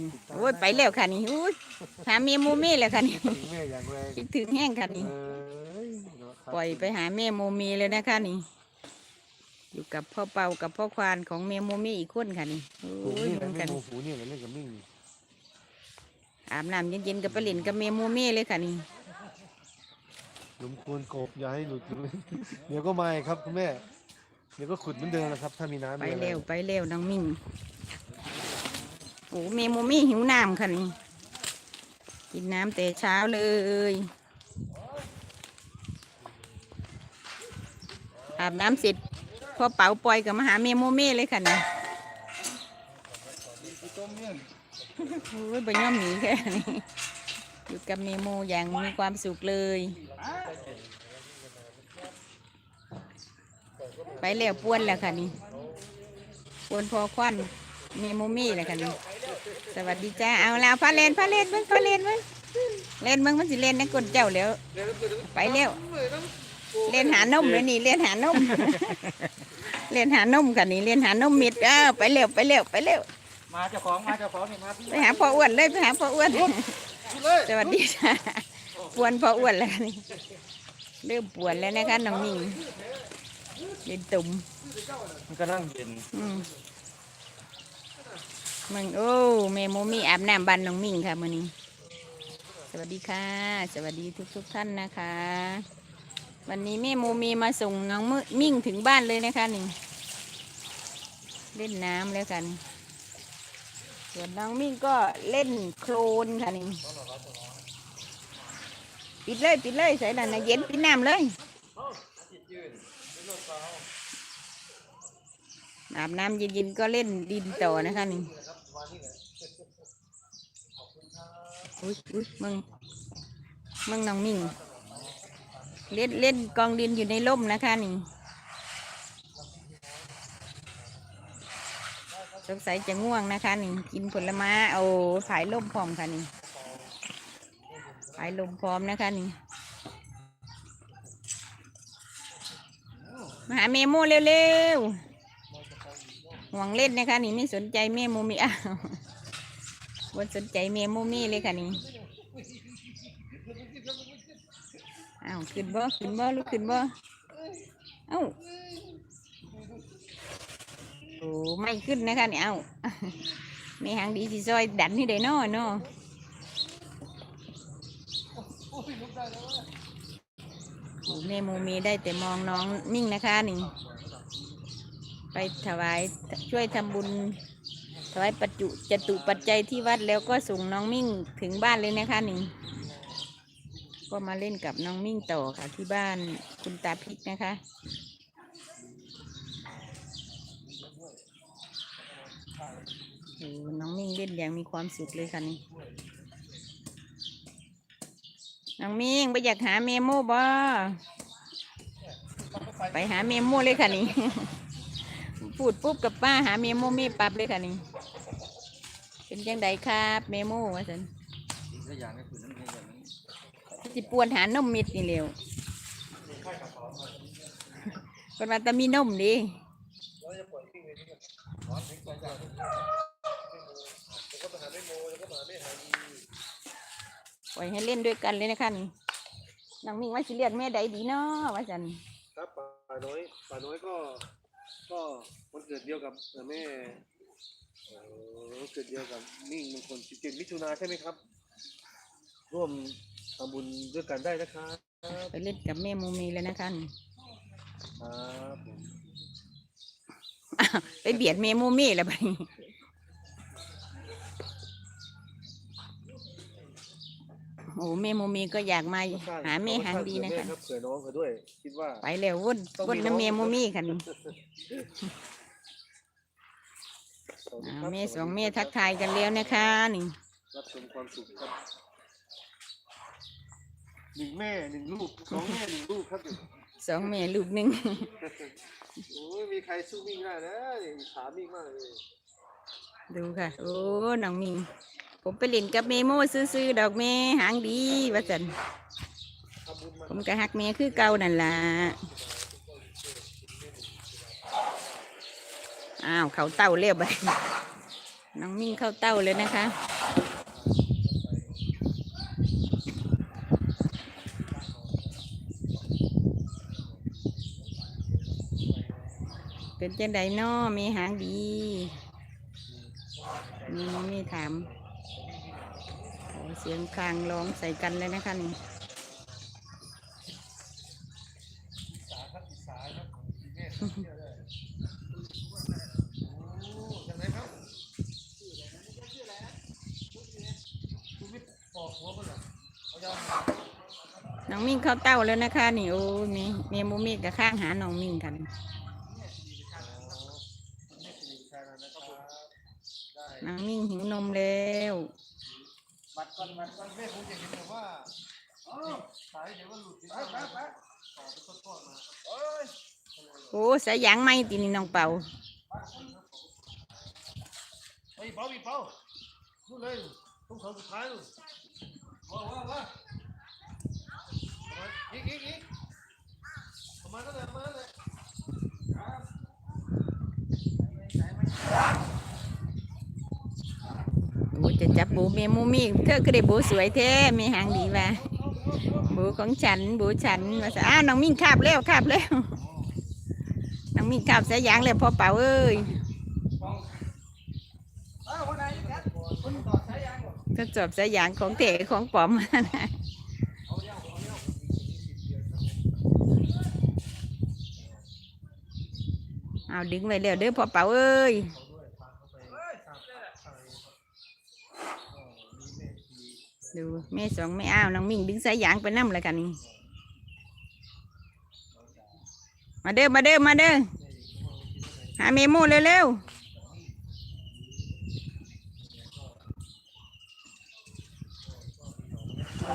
นี่โอ้ยไปแล้วค่ะนี่อุ้ยหาเมียโมเม่แล้วค่ะนี่ถึงแม่อย่างแรงคิดถึงแห้งค่ะนี่ เอ้ยเนาะครับปล่อยไปหาแม่โมเมเลยนะคะนี่ อยู่กับพ่อเปากับพ่อควานของแม่โมเมอีกคนค่ะนี่โอ้ฝูงยนี่เหมืนะอนแม่กันโมฝูนี่เล่นกับมิ่งอาบน้ำเย็นๆกับปลาหลินกับแม่โมเมเลยค่ะนี่หลุมควรกบอย่าให้หลุดเดี๋ยวก็มาอีกครับคุณแม่ เดี๋ยวก็ขุดเหมือนเดิมนะครับ ถ้ามีน้ำไปมีอะไร เร็วไปเร็วน้องมิ่งโอ้แม่โมเมหิวน้ำค่ะนี่กินน้ำแต่เช้าเลยอาบน้ำเสร็จพอเป๋าปล่อยกับมาหาแม่โมเมเลยค่ะนี่โอ้ยบย่อมหนีแค่นี้อยู่กับเมโมอย่างมีความสุขเลย ไปแล้วป้วนแล้วค่ะนี่ป้วนพอควันเมโมมี่แล้วค่ะนี่ สวัสดีจ้าเอาแล้วพาเล่นพาเล่นมึงพาเล่นมึงเล่นมึงมันสิเล่นนะกนเจ้าแล้ว ไปเร็ว เล่นหานมเลยนี่เล่นหานม เล่นหานมค่ะนี่เล่นหานมมิดเออไปเร็วไปเร็วไปเร็ว มาเจ้าของมาเจ้าของนี่มาพี่ไปหาพ่ออ้วนเลยไปหาพ่ออ้วนสวัสดีจ้าปวนพ่ออ้วนแล้วนี่เริ่มปวนแล้วนะคะน้องนิ่งเป็นตุ่มมันก็นั่งเย็นอืม มึงโอ้แม่โมมี่อาบน้ำบันน้องมิ่งค่ะมื้อนี้ สวัสดีค่ะ สวัสดีทุกทุกท่านนะคะ วันนี้แม่โมมีมาส่งน้องมึมิ่งถึงบ้านเลยนะคะนี่เล่นน้ำแล้วกัน ส่วนน้องมิ่งก็เล่นโคลนค่ะนี่ปิดเลยปิดเลยใส่นั่นนะเย็นปิดน้ำเลย อาบน้ำเย็นๆก็เล่นดินต่อนะคะนี่อุ้ยอุ้ยมึงมึงน้องมิ่ง เล่นเล่นกองดินอยู่ในร่มนะคะนี่สงสัยจะง่วงนะคะนี่กินผลไม้เอาผายลมพร้อมค่ะนี่ผายลมพร้อมนะคะนี่มาหาเมโมเร็วๆ ห่วงเล่นนะคะนี่ไม่สนใจเมโมมีอ้าววันสนใจเมโมมีเลยค่ะนี่อ้าวขึ้นบ่ขึ้นบ่ลุกขึ้นบ่เอ้าโอ้ไม่ขึ้นนะคะเนี่ยเอ้าในหางดีสิซอยดันให้ได้น้อเนาะโอ้แม่โมมีได้แต่มองน้องมิ่งนะคะนี่ ไปถวายช่วยทำบุญ ถวายปัจจุจตุปัจจัยที่วัดแล้วก็ส่งน้องมิ่งถึงบ้านเลยนะคะนี่ก็มาเล่นกับน้องมิ่งต่อค่ะที่บ้านคุณตาพิกนะคะโอ้น้องมิ่งเล่นอย่างมีความสุขเลยค่ะนี่น้องมิ่งไปอยากหาเมโมบ่ไปหาเมโมเลยค่ะนี่ พูดปุ๊บกับป้าหาเมโมเมปับเลยค่ะนี่ เป็นยังไงครับเมโมวะฉันสิปวนหานมมิดนี่เร็วคนมาแต่มีนมดิปล่อยให้เล่นด้วยกันเลยนะคะนี่นางมิ่งว่าสิเรียกแม่ใดดีเนาะว่าจันครับป่าน้อยป่าน้อยก็ก็ วันเกิดเดียวกับแม่เอ่อวันเกิดเดียวกับมิ่งมงคล17มิถุนาใช่ไหมครับ ร่วมทำบุญด้วยกันได้นะครับไปเล่นกับแม่มูมีเลยนะคะนี่ครับผมไปเบียดแม่มูมีแล้วไปโอ้แม่มูมีก็อยากมาก็สร้หาแม่หางดีนะเผื่อคะแม่รับเผื่อน้องเขาด้วย คิดว่า ไปแล้ววุ่นวุ่นน้ำแม่มูมีค่ะนี่สวัสดี อ่าครับแม่สองแม่ทักทายกันแล้วนะคะนี่รับชมความสุขครับหนึ่งแม่หนึ่งลูกสองแม่หนึ่งลูกครับสองแม่ลูกหนึ่ง โอ้ยมีใครสู้มิ่งได้นะอิจฉามิ่งมากเลยดูค่ะ โอ้น้องมิง ผมไปเล่นกับเมโมซื้อๆดอกเมหางดีว่าสันทำบุญมา ผมก็ฮักเมคือเก่านั่นล่ะ อ้าวเขาเต้าเรียบไปน้องมิ่งเข้าเต้าเลยนะคะ เป็นจังไดนอมีหางดี มีมีถามโอ้เสียงคลางร้องใส่กันเลยนะคะนี่ ยังไงครับคุณไม่ปอกหัวมันเหรอเอายา น้องมิ่งเข้าเต้าแล้วนะคะ นี่โอ้มีมีมูมีกับข้างหาน้องมิ่งกันน้องมิ่งหิวนมแล้วบัดก่อนบัดก่อนแม่ผมจะเห็นแบบว่าสายเดี๋ยวมันหลุดไปไปไปต่อเป็นต้นๆมาเอ้ยโอ้สายยางไหมตีนี่น้องเป่าเฮ้ยเป้าอีเป้านู่นเลยต้องเขาสุดท้ายนู่นว้าวว้าว ว้าวอีกอีกอีกประมาณนั้นเลยประมาณนั้นเลยโอ้จะจับบูเมียมูมีเธอก็ได้บูสวยแท้มีหางดีว่ะบูของฉันบูฉันมาซะอ้าวน้องมิ่งคาบแล้วคาบแล้วน้องมิ่งคาบสายยางแล้วพ่อเป่าเอ้ยอ้าววันไหนครับคุณต่อสายยางก่อนทดสอบสายยางของเตะของปลอม เอาดึงไว้แล้วเด้อพ่อเป่าเอ้ยดูแม่สองแม่อ้าวน้องมิ่งดึงสายยางไปนั่แล้วกันนี่มาเด้อมาเด้อมาเด้อหาเมมูเร็วๆ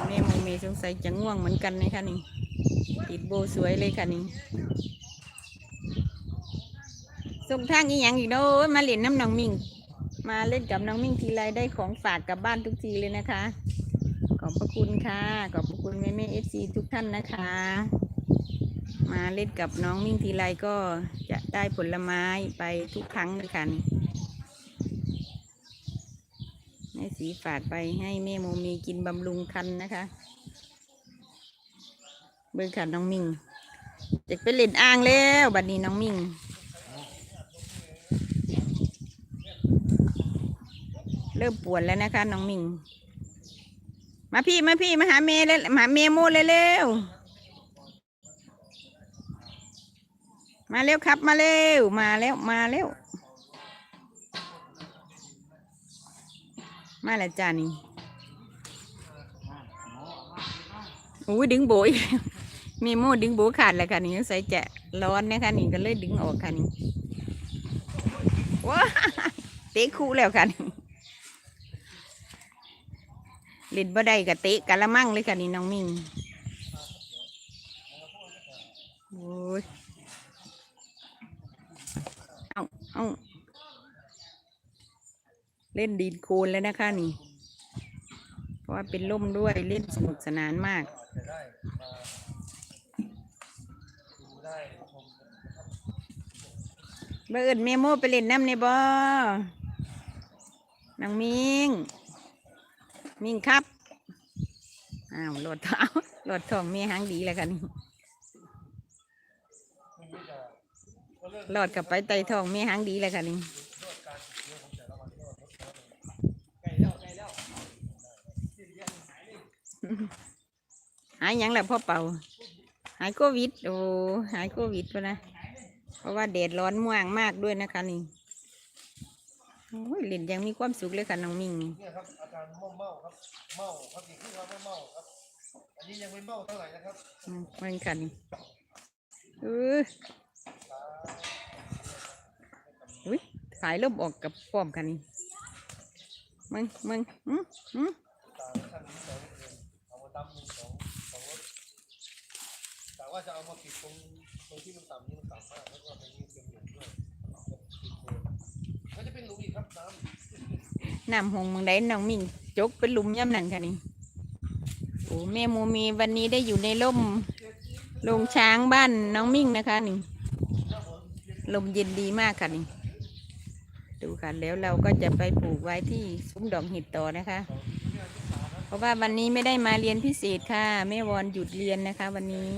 แม่มูมีสงสัยจะง่วงเหมือนกันนะคะนี่ติดโบสวยเลยค่ะนี่ ส่งทางอีหยังอีกโน้ยมาเล่นน้ำน้องมิ่ง มาเล่นกับน้องมิ่งทีไรได้ของฝากกลับบ้านทุกทีเลยนะคะ ขอบพระคุณค่ะ ขอบพระคุณแม่แม่เอฟซีทุกท่านนะคะ มาเล่นกับน้องมิ่งทีไรก็จะได้ผลไม้ไปทุกครั้งเลยค่ะนี่แม่สีฝากไปให้แม่โมมีกินบำรุงคันนะคะ เบิ่งค่ะน้องมิ่งจะไปเล่นอ่างแล้วบัดนี้น้องมิ่ง เริ่มปวดแล้วนะคะน้องมิง มาพี่มาพี่มาหาเมย์เลยมาหาเมย์โมเลยเร็วมาเร็วครับมาเร็วมาแล้วมาแล้วมาแล้วจ้านี่โอ้ยดึงโบยเมโมดึงโบขาดแล้วค่ะนี่ใส่จะร้อนนะคะนี่ก็เลยดึงออกค่ะนี่ว้าเตะคู่แล้วค่ะนี่ เล่นบ่ได้กะเตะกะละมังเลยค่ะนี่น้องมิงโอ้ยเอาเอาเล่นดีดโคลนแล้วนะคะนี่ เพราะว่าเป็นล่มด้วยเล่นสนุกสนานมากเบิร์ดเมโมไปเล่นน้ำในบ่อน้องมิงมิงครับ อ้าวโหลดเท้าโหลดทองมีหางดีแล้วค่ะนี่หลอดกลับไปไตทองมีหางดีแล้วค่ะนี่ใกล้แล้วใกล้แล้วหายยังแล้วพ่อเป่า หายโควิดโอ้หายโควิดแล้วนะ เพราะว่าแดดร้อนม่วงมากด้วยนะคะนี่โอ้ยเล่นยังมีความสุขเลยค่ะน้องมิงเนี่ยครับอา การเมาเมาๆครับ เมาครับอีกที่เราไม่เมาครับ อันนี้ยังไม่เมาเท่าไหร่นะครับอืมมันค่ะนี่เอออุ้ยสายลมออกกับป้อมค่ะนี่มึงมึงอืมอืมตาท่านนี้สองเดือนเอามาตั้มหนึ่งสองสองรถแต่ว่าจะเอามาปิดตรงตรงที่มันต่ำนี่มันต่ำมากแล้วก็ตรงนี้เป็นหลุมด้วยก็จะเป็นหลุมอีกครับน้ำ น้ำหงมึงได้น้องมิงจกเป็นหลุมย่ำนั่นค่ะนี่โอ้แม่โมมีวันนี้ได้อยู่ในร่มโรงช้างบ้านน้องมิ่งนะคะนี่ลมเย็นดีมากค่ะนี่ดูค่ะแล้วเราก็จะไปปลูกไว้ที่ซุ้มดอกเห็ดต่อนะคะ เพราะว่าวันนี้ไม่ได้มาเรียนพิเศษค่ะแม่วอนหยุดเรียนนะคะ วันนี้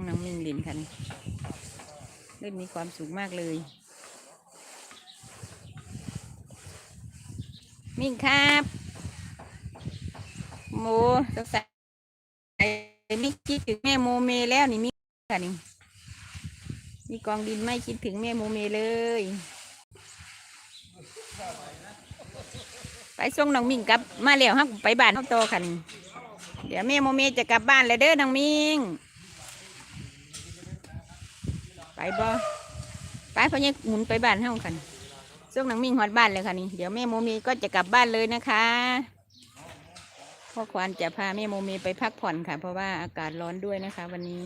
องน้ำมิงลิน ค่ะนี่เล่นมีความสุขมากเลย มิงครับโมสงสัยมิงคิดถึงแม่โมเมแล้วนี่มิงค่ะนี่มีกองดินไม่คิดถึงแม่โมเมเลย ไปส่งน้องมิงกลับมาแล้วฮักไปบ้านฮักโตค่ะนี่เดี๋ยวแม่โมเมจะกลับบ้านแล้วเด้อน้องมิง ไปบ่ไปเพราะยังหมุนไปบ้านเฮากันส่งนังมิ่งฮอดบ้านเลยค่ะนี่เดี๋ยวแม่โมมีก็จะกลับบ้านเลยนะคะพ่อควานจะพาแม่โมมีไปพักผ่อนค่ะ เพราะว่าอากาศร้อนด้วยนะคะ วันนี้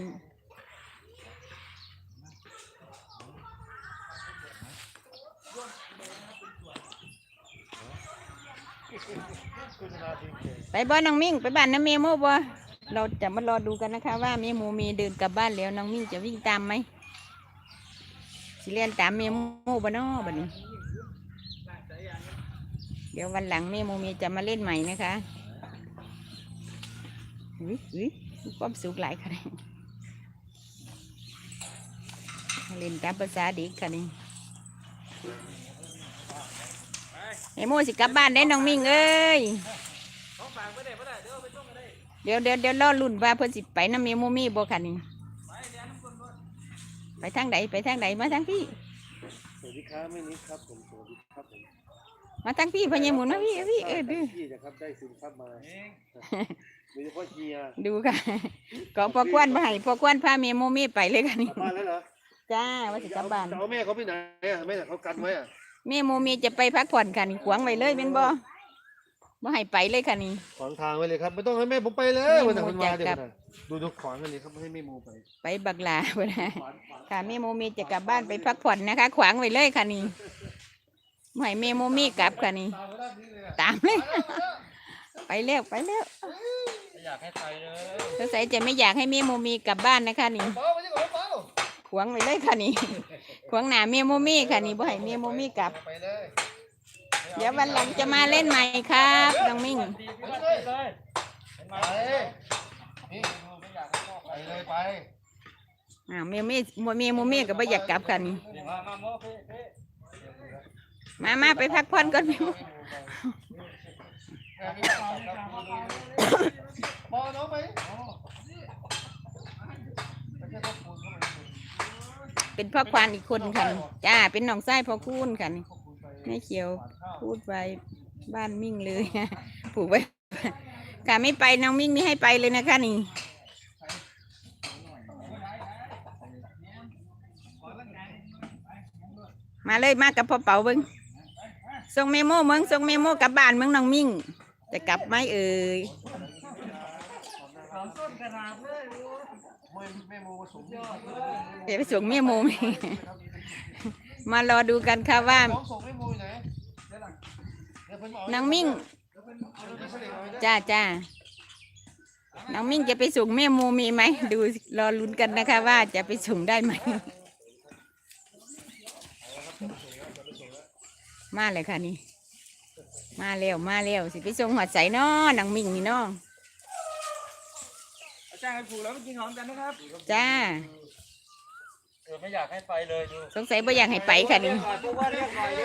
ไปบ่น้องมิ่งไปบ้านน้ำเมโมบ่เราจะมารอดูกันนะคะ ว่าแม่โมมีเดินกลับบ้านแล้วน้องมิ่งจะวิ่งตามไหม สิเลียนตามแม่โมบ่เนาะบัดนี้ เดี๋ยววันหลังแม่โมมีจะมาเล่นใหม่นะคะอุ้ยอุ้ยมีความสุขหลายค่ะนี่เล่นตามภาษาเด็กค่ะนี่แม่โมสิกลับบ้านได้น้องมิ่งเอ้ยเดี๋ยวเดี๋ยวเดี๋ยวรอลุ่นว่าเพิ่นสิไปน้ำเมโมมีบ่ค่ะนี่ ไปทางใดไปทางใดมาทางพี่ สวัสดีครับแม่นิดครับผมสวัสดีครับผมมาทางพี่พญาหมุนมาพี่พี่เออดูพี่นะครับได้ซึมซับมาโดยเฉพาะเฮียดูค่ะก็พอควนมาให้พอควนพาเมียโมมี่ไปเลยค่ะนี่กลับบ้านแล้วเหรอจ้าว่าสิกลับบ้านจะเอาแม่เขาไปไหนอะแม่เขากันไว้อะเมียโมมี่จะไปพักผ่อนค่ะนี่ขวางไว้เลยเป็นบ่ บ่ให้ไปเลยค่ะนี่ ขวางทางไว้เลยครับ ไม่ต้องให้แม่ผมไปเลยแม่วันไหนโมวันมาจะเดี๋ยวกลับนะดูดูขวางกันเลยครับไม่ให้แม่โมไปไปบักลาบ่นะค่ะเมียโมมี่จะกลับบ้านไปพักผ่อนนะคะ ขวางไว้เลยค่ะนี่บ่ให้เมียโมมี่กลับค่ะนี่ตามเลย ไปเร็วไปเร็วไม่อยากให้ไปเลยสงสัยจะไม่อยากให้เมียโมมีกลับบ้านนะคะนี่ เป้าไม่ใช่ของเป้าขวางไว้เลยค่ะนี่ ขวางหน้าเมียโมมี่ค่ะนี่บ่ให้เมียโมมี่กลับ ไปเลย เดี๋ยววันหลังจะมาเล่นใหม่ครับน้องมิ่ง ไปเลยเห็นไหมไปนี่ไปเลยไปอ่าเมียมี่มัวเมียโมมี่ก็บ่อยากกลับค่ะนี่มามาไปพักผ่อนก่อนพี่พอน้องไปเป็นพ่อควานอีกคนค่ะนี่จ้าเป็นน้องไส้พ่อคูณค่ะนี่ แม่เขียวพูดไว้บ้านมิ่งเลยผูกไว้ค่ะไม่ไปน้องมิ่งไม่ให้ไปเลยนะคะนี่มาเลยมากับพ่อเป๋าเบิ้งส่งเมโมเมืองส่งเมโมกลับบ้านเมืองน้องมิ่ง จะกลับไหมเอ่ยไม่ไม่โมมาสูงเดี๋ยวไปส่งเมโมไหม มารอดูกันค่ะว่าน้องส่งไม่โมอยู่ไหนเดี๋ยวเพิ่นมาเอาน้องมิ่งเอาเดี๋ยวเพิ่นเอาไปนะจ้าจ้าน้องมิ่งจะไปส่งแม่โมมีไหมดูรอลุ้นกันนะคะว่าจะไปส่งได้ไหม มาเลยค่ะนี่ มาเร็วมาเร็วสิไปส่งหัวใจน้อน้องมิ่งนี่น้องอาจารย์ให้ผูกแล้วมากินหอมกันนะครับ จ้าเออไม่อยากให้ไปเลยดูสงสัยบ่อยากให้ไปค่ะนี่เพราะว่าเรียกหน่อยดู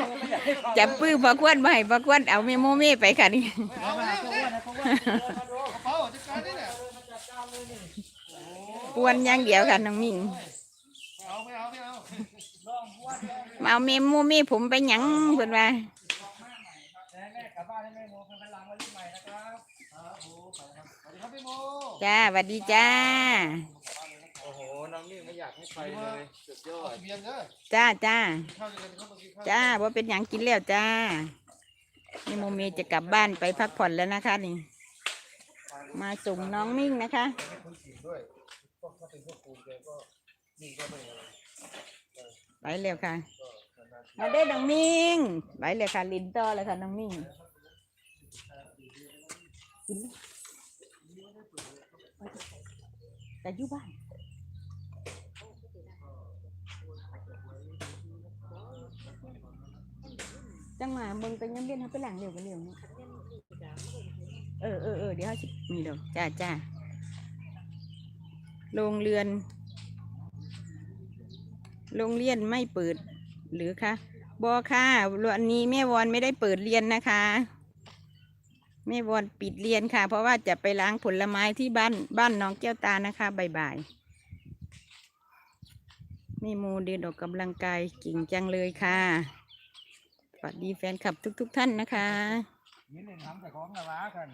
ดูไม่อยากให้ไปจับปื้อพอควนบ่ให้พอควนเอาแม่โมเม่ไปค่ะนี่เอามาเพราะว่าเพราะว่ามาดูกระเป๋าจัดการนี่เนี่ยปวนอย่างเดียวค่ะน้องมิ่งเอาไม่เอาไม่เอามาเอาแม่โมเม่ผมไปหยังเพิ่นว่าแม่กลับบ้านให้แม่โมเป็นพลังมาเล่นใหม่นะครับครับผมไปครับสวัสดีครับพี่โมจ้าหวัดดีจ้าโอ้โห น้องนี่ไม่อยากให้ไปเลยสุดยอเอาดทะเบียนเด้อจ้าจ้าข้าวเย็นเข้ามากินข้าวจ้าว่าเป็นหยังกินแล้วจ้า นี่โมเมจะกลับบ้านไปพักผ่อนแล้วนะคะนี่ มาส่งน้องมิ่งนะคะคนกินด้วยก็ถ้าเป็นพวกปูนแกก็นี่ก็ไม่อะไรไปแล้วค่ะมาได้อน้องมิ่งไปเลยค่ะ ลินต่อเลยค่ะน้องมิ่งกินเลยแต่อยู่บ้าน จังหวะมึงไปย้ำเล่นเขาไปหลังเร็วกันเร็วเนาะเออเออเออเดี๋ยวเขาสิมีดอกจ้าจ้าโรงเรือน โรงเรียนไม่เปิด หรือคะบอค่ะวันนี้แม่วอนไม่ได้เปิดเรียนนะคะแม่วอนปิดเรียนค่ะ เพราะว่าจะไปล้างผลไม้ที่บ้านบ้านน้องแก้วตานะคะบ่ายๆแม่โมเดินออกกำลังกายเก่งจังเลยค่ะ วัสดีแฟนคลับทุก ๆท่านนะคะยืนหนึ่งทำแต่ของนะวะกัน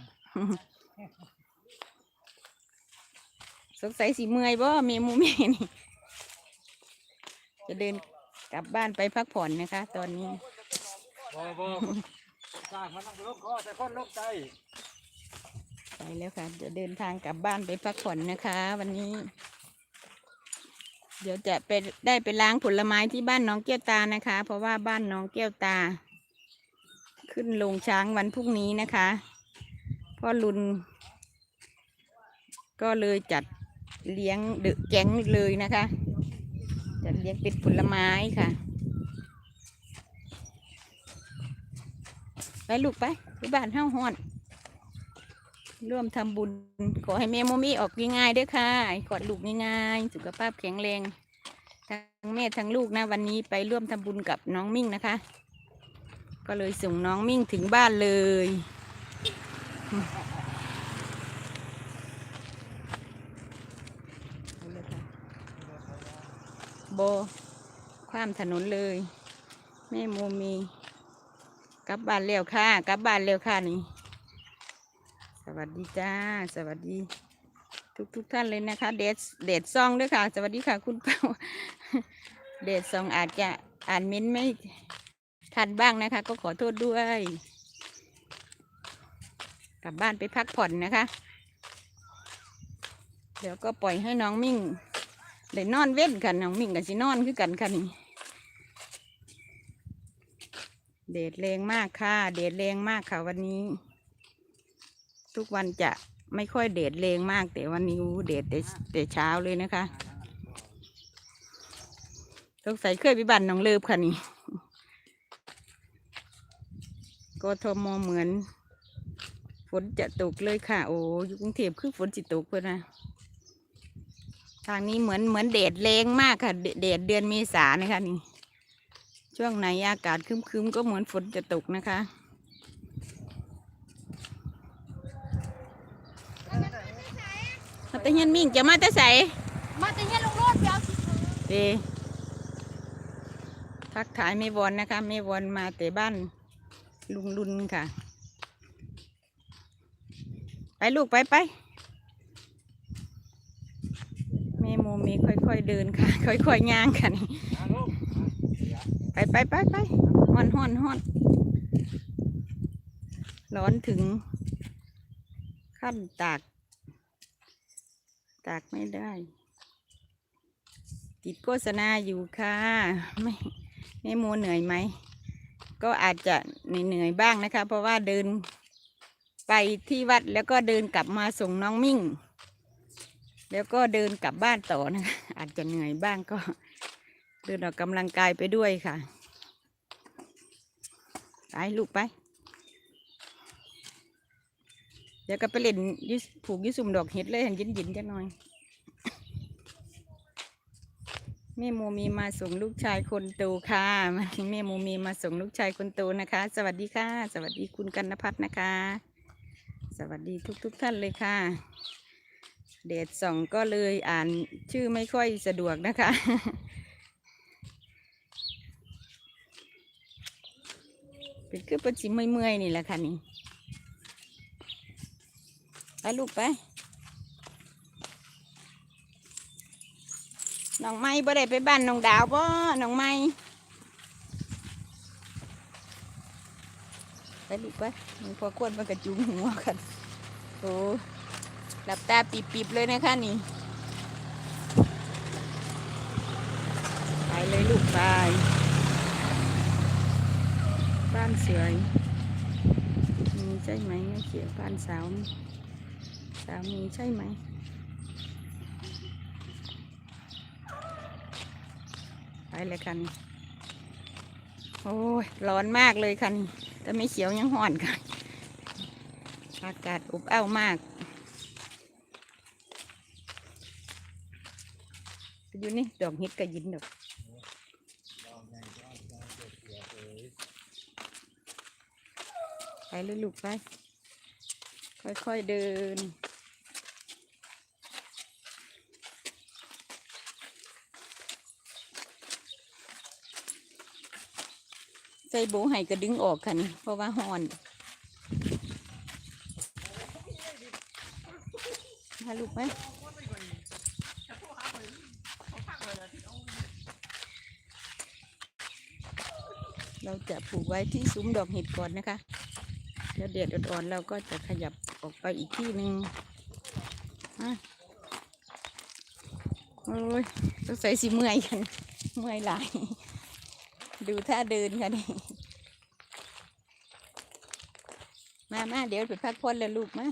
สงสัยสีเมื่อยบ่เมมูเมนี่จะเดินกลับบ้านไปพักผ่อนนะคะ ตอนนี้บอบอสร้างมันต้องลงคอแต่คนลงใจไปแล้วค่ะ จะเดินทางกลับบ้านไปพักผ่อนนะคะ วันนี้ เดี๋ยวจะไปได้ไปล้างผลไม้ที่บ้านน้องแก้วตานะคะ เพราะว่าบ้านน้องแก้วตา ขึ้นลงช้างวันพรุ่งนี้นะคะพ่อลุน ก็เลยจัดเลี้ยงเดอะแก๊งเลยนะคะ จัดเลี้ยงเป็นผลไม้ค่ะไปลูกไปไปบ้านเฮ้าฮอน ร่วมทำบุญ ขอให้แม่โมมี่ออกง่ายๆด้วยค่ะกอดลูกง่ายๆ สุขภาพแข็งแรง ทั้งแม่ทั้งลูกนะ วันนี้ไปร่วมทำบุญกับน้องมิ่งนะคะ ก็เลยส่งน้องมิ่งถึงบ้านเลย โบข้ามถนนเลย แม่โมมีกลับบ้านเร็วค่ะ กลับบ้านเร็วค่ะนี่ วัสดีจ้า สวัสดี ทุกทุกท่านเลยนะคะเดทเดทซองด้วยค่ะ สวัสดีค่ะ คุณเป้าเดทซองอาจจะอ่านเม้นต์ไม่ทันบ้างนะคะ ก็ขอโทษด้วย กลับบ้านไปพักผ่อนนะคะ เดี๋ยวก็ปล่อยให้น้องมิ่งเลยนอนเว้นกันน้องมิ่งกับสินอนคือกันค่ะนี่เดดแรงมากค่ะ เดดแรงมากค่ะวันนี้ ทุกวันจะไม่ค่อยเดดแรงมาก แต่วันนี้อู้เดดแต่แต่เช้าเลยนะคะสงสัยเคยไปบ้านน้องเลิฟค่ะนี่กทมเหมือน ฝนจะตกเลยค่ะ โอ้อยู่กรุงเทพคือฝนสิตกเพื่อนนะทางนี้เหมือนเหมือนเดดแรงมากค่ะ เดเดดเดือนเมษานะคะนี่ ช่วงไหนอากาศครึ้มๆก็เหมือนฝนจะตกนะคะ มาแต่เฮียนมิ่งจะมาแต่ใสมาแต่เฮียนลงโลดเดี๋ยวสิเดทักทายไม่วอนนะคะไม่วอนมาแต่บ้านลุงลุนค่ะ ไปลูกไปไปแม่โมมีค่อยๆเดินค่ะ ค่อยๆย่างค่ะนี่นะลูกไปไปไปไปฮ้อนฮ้อนฮ้อนร้อนถึงขั้นตาก ตากไม่ได้ ติดโฆษณาอยู่ค่ะ ไม่ไม่โมเหนื่อยไหม ก็อาจจะเหนื่อยบ้างนะคะ เพราะว่าเดินไปที่วัดแล้วก็เดินกลับมาส่งน้องมิ่ง แล้วก็เดินกลับบ้านต่อนะคะอาจจะเหนื่อยบ้างก็ เดินออกกำลังกายไปด้วยค่ะ ไปลูกไป เดี๋ยวก็ไปเล่นยุผูกยุสุมดอกเห็ดเลยเห็นยินยินๆจังหน่อยแม่โมมีมาส่งลูกชายคนโตค่ะมาแม่โมมีมาส่งลูกชายคนโตนะคะ สวัสดีค่ะ สวัสดีคุณกันนพัฒน์นะคะ สวัสดีทุกๆทท่านเลยค่ะเดทส่องก็เลยอ่านชื่อไม่ค่อยสะดวกนะคะ เป็นคือป็นสิเมื่อยๆนี่แหละค่ะนี่ ไปลูกไป น้องไม้บ่ได้ไปบ้านน้องดาวบ่น้องไม้ไปลูกไปมันพอควรมันกระจุงหัวกันโอ้หลับตาปิบๆเลยนะคะนี่ ไปเลยลูกไป บ้านสวยมีใช่ไหมเขียวบ้านสาวามีใช่ไหม ไปเลยคัน โอ้ย ร้อนมากเลยคัน แต่ไม่เขียวยังห่อนค่ะ อากาศอบอ้าวมาก อยู่นี่ ดอกเห็ดกระยินดอกไปเลยลูกไป ค่อยๆเดิน ส่โบให้ก็ดึงออกค่ะนี่เพราะว่าห่อนมาลูกไหมเราจะปลูกไว้ที่ซุ้มดอกเห็ดก่อนนะคะแล้วเด็ดอ่อนๆเราก็จะขยับออกไปอีกที่หนึ่งโอ้ยต้องใส่สีเมื่อยกัน เมื่อยหลาย ดูท่าเดินค่ะนี่ มามาเดี๋ยวไปพักผ่อนแล้วลูกมา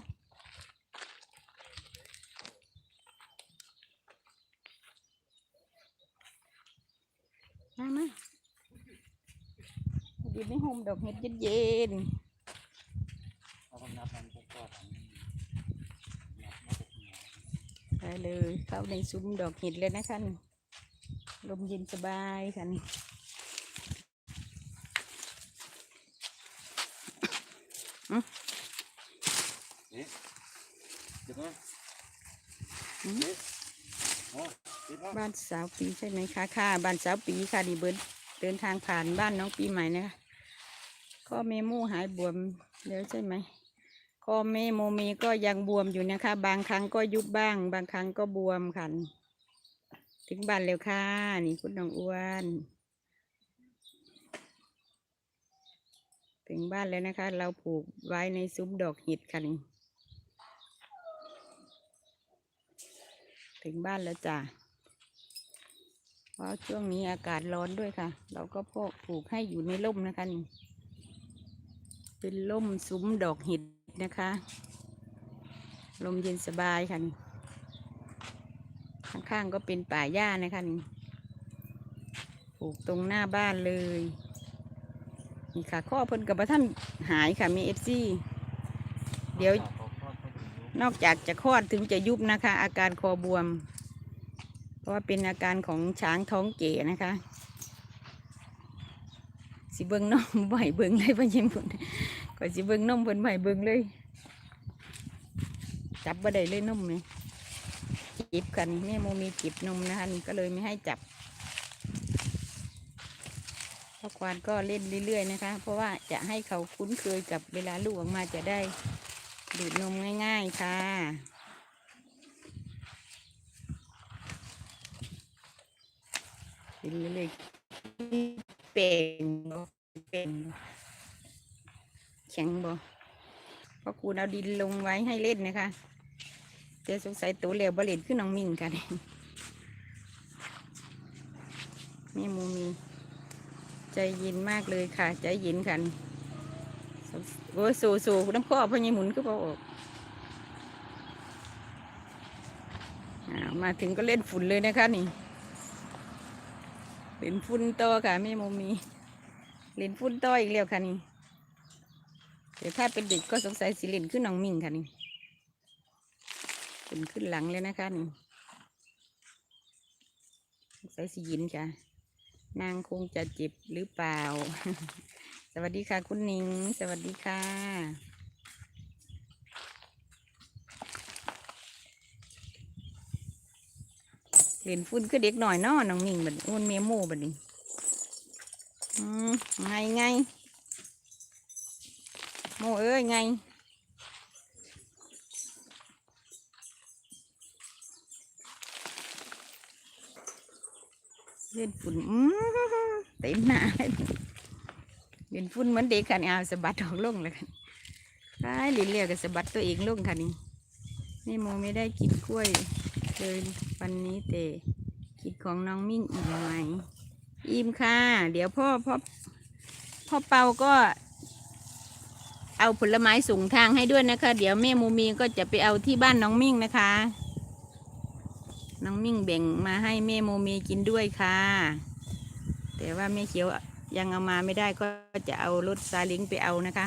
มามาอยู่ในโฮมดอกเห็ดเย็นๆไปเลยเข้าในซุ้มดอกเห็ดเลยนะคะนี่ลมเย็นสบายค่ะนี่ เดี๋ยวนะ อืม โอ้ดีมาก บ้านสาวปีใช่ไหมคะค่ะบ้านสาวปีค่ะนี่เบิร์เดินทางผ่านบ้านน้องปีใหม่นะคะก็เมมูหายบวมแล้วใช่ไหมก็เมโมเมก็ยังบวมอยู่นะคะ บางครั้งก็ยุบบ้าง บางครั้งก็บวมค่ะนี่ถึงบ้านแล้วค่ะนี่คุณน้องอ้วนถึงบ้านแล้วนะคะ เราปลูกไว้ในซุ้มดอกห็ดค่ะนี่ถึงบ้านแล้วจ้ะ เพราะช่วงนี้อากาศร้อนด้วยค่ะ เราก็พกปลูกให้อยู่ในร่มนะคะนี่เป็นร่มซุ้มดอกเห็ดนะคะ ลมเย็นสบายค่ะนี่ข้างๆก็เป็นป่าหญ้านะคะนี่ปลูกตรงหน้าบ้านเลยนี่ค่ะข้อเพิ่นกับท่านหายค่ะมีเอฟซีเดี๋ยวนอกจากจะคลอดถึงจะยุบนะคะ อาการคอบวมเพ ราะว่าเป็นอาการของช้างท้องเก๋นะคะ สิเบิงนมไหวเบิงเลยพ่อยิ้มพุ่นก็สิเบิงนมเพิ่นไหวเบิงเลย จับบ่ได้เลยนมเลยจิบกันแม่โมมีจิบนมนะคะนี่ก็เลยไม่ให้จับพ่อควานก็เล่นเรื่อยๆนะคะ เพราะว่าจะให้เขาคุ้นเคยกับเวลาลูกออกมาจะได้ดูดนมง่าย ๆค่ะ กินเลยๆเป็นบ่เป็นบ่แข็งบ่พราะคูณเอาดินลงไว้ให้เล่นนะคะเดี๋ยวสงสัยตัวเหลวบริเล่นขึ้นน้องมิ่งกันแม่มูมี ใจเย็นมากเลยค่ะ ใจเย็นค่ะนี่โอ้ยสูสูน้ำข้อพญหมุนก็พอออกมาถึงก็เล่นฝุ่นเลยนะคะนี่ ล่นฝุ่นต่อค่ะแม่โมมีเล่นฝุ่นต่ออีกแล้วค่ะนี่เดี๋ยวถ้าเป็นเด็กก็สงสัยสิเล่นขึ้นน้องมิ่งค่ะนี่ขึ้นขึ้นหลังเลยนะคะนี่สงสัยสิยินค่ะนางคงจะเจ็บหรือเปล่า สวัสดีค่ะคุณนิง สวัสดีค่ะ เล่นฝุ่นคือเด็กหน่อยเนาะน้องมิ่งบัดอ้วนเมียโม่บัดนี้อไงไงโม่เอ้ยไงเล่นฝุ่นอืมเต็มหน้าเล่นฝุ่นเหมือนเด็กค่ะนี่เอาสะบัดออกลงเลยค่ะไอ้เรียเรียกกับสะบัดตัวเองลงค่ะนี่นี่โมไม่ได้กินกล้วยเลย วันนี้แต่กินของน้องมิ่งอีกไหมอิ่มค่ะ เดี๋ยวพ่อพ่อพ่อเปาก็ เอาผลไม้ส่งทางให้ด้วยนะคะ เดี๋ยวแม่มูมีก็จะไปเอาที่บ้านน้องมิ่งนะคะ น้องมิ่งแบ่งมาให้แม่มูมีกินด้วยค่ะ แต่ว่าแม่เขียวยังเอามาไม่ได้ก็จะเอารถซาเลิงไปเอานะคะ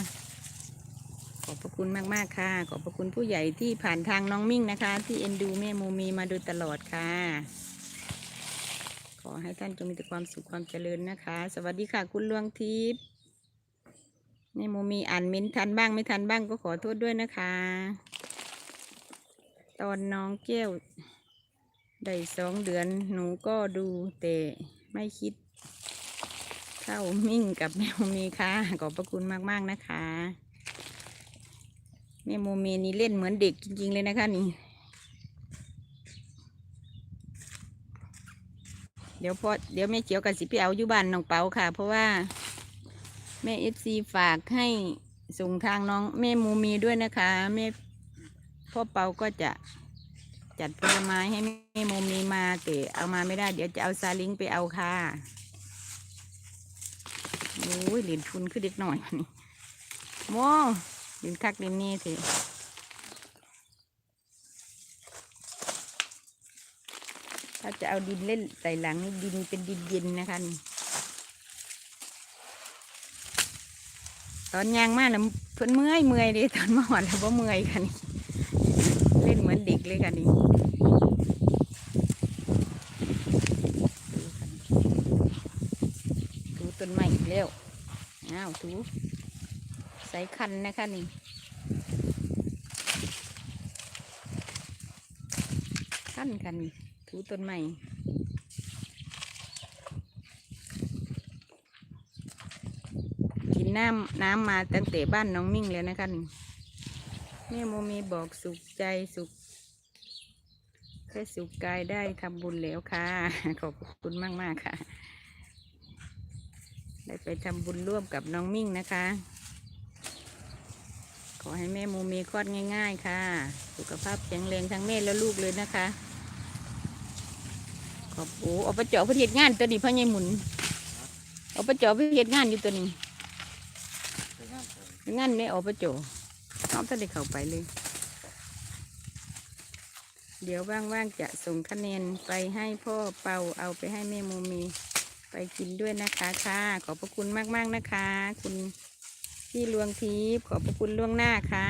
อบพระคุณมาก ๆ ค่ะ ขอบพระคุณผู้ใหญ่ที่ผ่านทางน้องมิ่งนะคะ ที่เอ็นดูแม่มูมีมาโดยตลอดค่ะ ขอให้ท่านจงมีแต่ความสุขความเจริญนะคะ สวัสดีค่ะ คุณลวงทิพย์แม่มูมีอ่านเม้นทันบ้างไม่ทันบ้างก็ขอโทษด้วยนะคะ ตอนน้องแก้วได้สองเดือนหนูก็ดูแต่ไม่คิดเข้ามิ่งกับแม่มูมีค่ะ ขอบพระคุณมาก ๆ นะคะ แม่โมเมนี่เล่นเหมือนเด็กจริง ๆ เลยนะคะนี่ เดี๋ยวพอเดี๋ยวแม่เจียวกับสิพี่เอาอยู่บ้านน้องเปาค่ะ เพราะว่า แม่เอฟซีฝากให้ส่งทางน้องแม่โมมีด้วยนะคะแม่พ่อเปาก็จะจัดผลไม้ให้แม่โมมีมาแต่เอามาไม่ได้ เดี๋ยวจะเอาซาลิงไปเอาค่ะโอ้ยเหรียญทุนขึ้นเด็กหน่อยนี่โม ดินคักดินนี่สิถ้าจะเอาดินเล่นใส่หลังนี่ดินเป็นดินเย็นนะคะนี่ตอนยางมากนะเพิ่นเมื่อยเมื่อยเลยตอนมาหอดแล้วบ่เมื่อยค่ะนี่เล่นเหมือนเด็กเลยค่ะนี่ถูต้นไม้อีกแล้วอ้าวถู ใส่คันนะคะนี่คันกันถูต้นใหม่กินน้ำน้ำมาตั้งแต่บ้านน้องมิ่งแล้วนะคะนี่แม่โมมีบอกสุขใจสุขแค่สุขกายได้ทำบุญแล้วค่ะ ขอบคุณมากมากๆค่ะ ได้ไปทำบุญร่วมกับน้องมิ่งนะคะ ขอให้แม่โมมีคลอดง่าย ๆ ค่ะ สุขภาพแข็งแรงทั้งแม่และลูกเลยนะคะ ขอบโอ้เอาไปเจาะเพื่อเฮ็ดงานตัวนี้พ่อใหญ่หมุนเอาไปเจาะเพื่อเฮ็ดงานอยู่ตัวนี้งานไปงานไม่เอาไปเจาะน้องท่านได้เข้าไปเลย เดี๋ยวว่างๆจะส่งคะแนนไปให้พ่อเปาเอาไปให้แม่โมมีไปกินด้วยนะคะค่ะ ขอบพระคุณมากๆนะคะ คุณ พี่ลวงทิพย์ขอบพระคุณล่วงหน้าค่ะ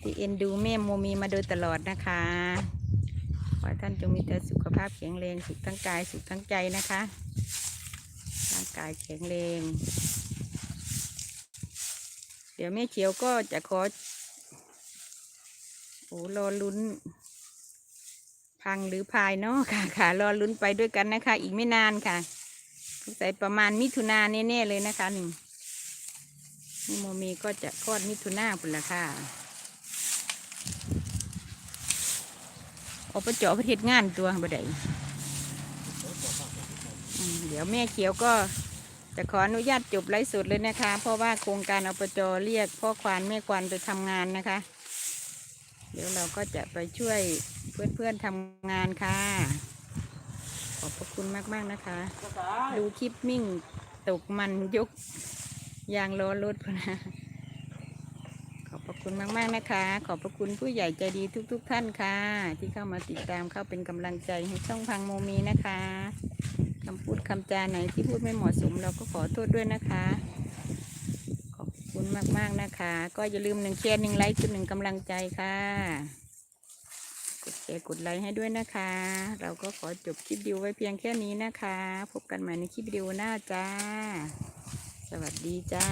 ที่เอ็นดูแม่โมมีมาโดยตลอดนะคะ ขอให้ท่านจงมีแต่สุขภาพแข็งแรงสุขทั้งกายสุขทั้งใจนะคะร่างกายแข็งแรง เดี๋ยวแม่เขียวก็จะขอโอ้รอลุ้น พังหรือพายเนาะค่ะค่ะรอลุ้นไปด้วยกันนะคะ อีกไม่นานค่ะสงสัยประมาณมิถุนาแน่ๆเลยนะคะหนี่ง นี่โมมีก็จะคลอดมิถุนาพุ่นละค่ะอปจาะประเทศงานตัวบ่ได้เดี๋ยวแม่เขียวก็จะขออนุญาตจบไลฟ์สดเลยนะคะ เพราะว่าโครงการอปจเรียกพ่อควานแม่ควานไปทำงานนะคะ เดี๋ยวเราก็จะไปช่วยเพื่อนๆทำงานค่ะ ขอบพระคุณมากๆนะคะ ดูคลิปมิ่งตกมันยก ยางล้อรถพนะขอบพระคุณมากๆนะคะ ขอบพระคุณผู้ใหญ่ใจดีทุกๆท่านค่ะ ที่เข้ามาติดตามเข้าเป็นกำลังใจให้ช่องพังโมมีนะคะคำพูดคำจาไหนที่พูดไม่เหมาะสมเราก็ขอโทษด้วยนะคะ ขอบคุณมากๆนะคะ ก็อย่าลืมหนึ่งแชร์หนึ่งไลค์คือหนึ่งกำลังใจค่ะ กดแชร์กดไลค์ให้ด้วยนะคะ เราก็ขอจบคลิปวิดีโอไว้เพียงแค่นี้นะคะ พบกันใหม่ในคลิปวิดีโอหน้าจ้า สวัสดีจ้า